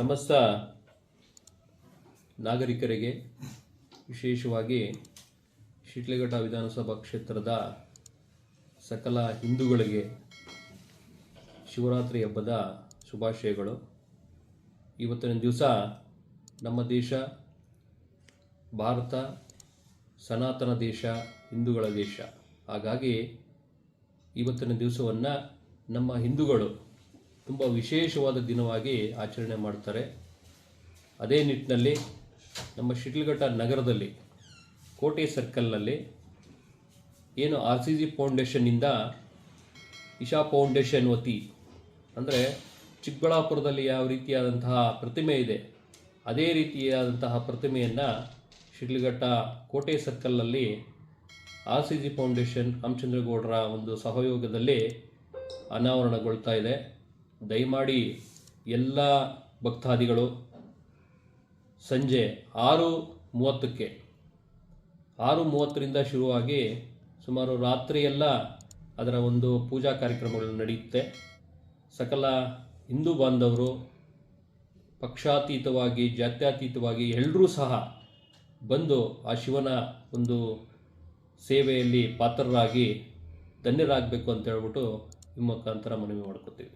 ಸಮಸ್ತ ನಾಗರಿಕರಿಗೆ ವಿಶೇಷವಾಗಿ ಶಿಟ್ಲಘಟ್ಟ ವಿಧಾನಸಭಾ ಕ್ಷೇತ್ರದ ಸಕಲ ಹಿಂದೂಗಳಿಗೆ ಶಿವರಾತ್ರಿ ಹಬ್ಬದ ಶುಭಾಶಯಗಳು. ಇವತ್ತಿನ ದಿವಸ ನಮ್ಮ ದೇಶ, ಭಾರತ, ಸನಾತನ ದೇಶ, ಹಿಂದೂಗಳ ದೇಶ. ಹಾಗಾಗಿ ಇವತ್ತಿನ ದಿವಸವನ್ನು ನಮ್ಮ ಹಿಂದೂಗಳು ತುಂಬ ವಿಶೇಷವಾದ ದಿನವಾಗಿ ಆಚರಣೆ ಮಾಡ್ತಾರೆ. ಅದೇ ನಿಟ್ಟಿನಲ್ಲಿ ನಮ್ಮ ಶಿಡ್ಲಘಟ್ಟ ನಗರದಲ್ಲಿ, ಕೋಟೆ ಸರ್ಕಲ್ನಲ್ಲಿ ಏನು ಆರ್ ಸಿ ಜಿ ಫೌಂಡೇಶನ್ನಿಂದ ಇಶಾ ಫೌಂಡೇಶನ್ ವತಿ, ಅಂದರೆ ಚಿಕ್ಕಬಳ್ಳಾಪುರದಲ್ಲಿ ಯಾವ ರೀತಿಯಾದಂತಹ ಪ್ರತಿಮೆ ಇದೆ, ಅದೇ ರೀತಿಯಾದಂತಹ ಪ್ರತಿಮೆಯನ್ನು ಶಿಡ್ಲಘಟ್ಟ ಕೋಟೆ ಸರ್ಕಲ್ನಲ್ಲಿ ಆರ್ ಸಿ ಜಿ ಫೌಂಡೇಶನ್ ರಾಮಚಂದ್ರಗೌಡರ ಒಂದು ಸಹಯೋಗದಲ್ಲಿ ಅನಾವರಣಗೊಳ್ತಾ ಇದೆ. ದಯಮಾಡಿ ಎಲ್ಲ ಭಕ್ತಾದಿಗಳು ಸಂಜೆ ಆರು ಮೂವತ್ತಕ್ಕೆ, ಆರು ಮೂವತ್ತರಿಂದ ಶುರುವಾಗಿ ಸುಮಾರು ರಾತ್ರಿಯೆಲ್ಲ ಅದರ ಒಂದು ಪೂಜಾ ಕಾರ್ಯಕ್ರಮಗಳು ನಡೆಯುತ್ತೆ. ಸಕಲ ಹಿಂದೂ ಬಾಂಧವರು ಪಕ್ಷಾತೀತವಾಗಿ, ಜಾತ್ಯತೀತವಾಗಿ ಎಲ್ಲರೂ ಸಹ ಬಂದು ಆ ಶಿವನ ಒಂದು ಸೇವೆಯಲ್ಲಿ ಪಾತ್ರರಾಗಿ ಧನ್ಯರಾಗಬೇಕು ಅಂತ ಹೇಳ್ಬಿಟ್ಟು ನಿಮ್ಮ ಮುಖಾಂತರ ಮನವಿ ಮಾಡ್ಕೋತೀವಿ.